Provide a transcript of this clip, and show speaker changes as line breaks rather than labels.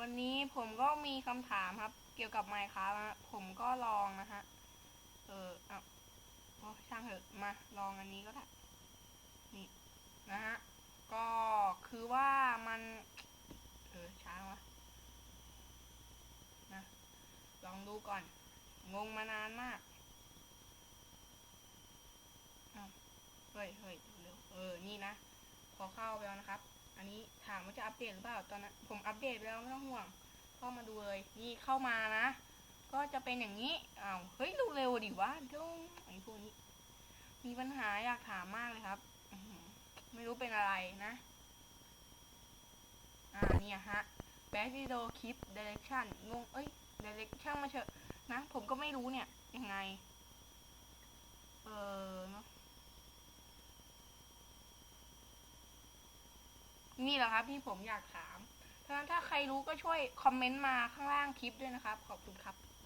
วันนี้ผมก็มีคำถามครับ เกี่ยวกับ Minecraft นะผมก็ลองนะฮะ เอออะโอ้ช่างเถอะมา ลองอันนี้ก็ได้ นี่นะฮะ ก็คือว่ามัน เออช้างวะนะ ลองดูก่อน งงมานานมากเฮ้ยเฮ้ยเร็วเออ นี่นะ ขอเข้าไปแล้วนะครับ ถามว่าจะอัปเดตหรือเปล่าตอนนั้นผมอัปเดตไปแล้วไม่ต้องห่วงเข้ามาดูเลยนี่เข้ามานะ ก็จะเป็นอย่างนี้อ้าวเฮ้ยเร็วดิวะดี๋ยวไอ้พวกนี้ มีปัญหาอยากถามมากเลยครับไม่รู้เป็นอะไรนะ อ่าเนี่ยฮะ b a c k w i d o Clip Direction งงเอ้ย Direction มาเถอะนะ ผมก็ไม่รู้เนี่ย ยังไง เออเนอะ นี่แหละครับที่ผมอยากถามถ้นถ้าใครรู้ก็ช่วยคอมเมนต์มาข้างล่างคลิปด้วยนะครับ ขอบคุณครับ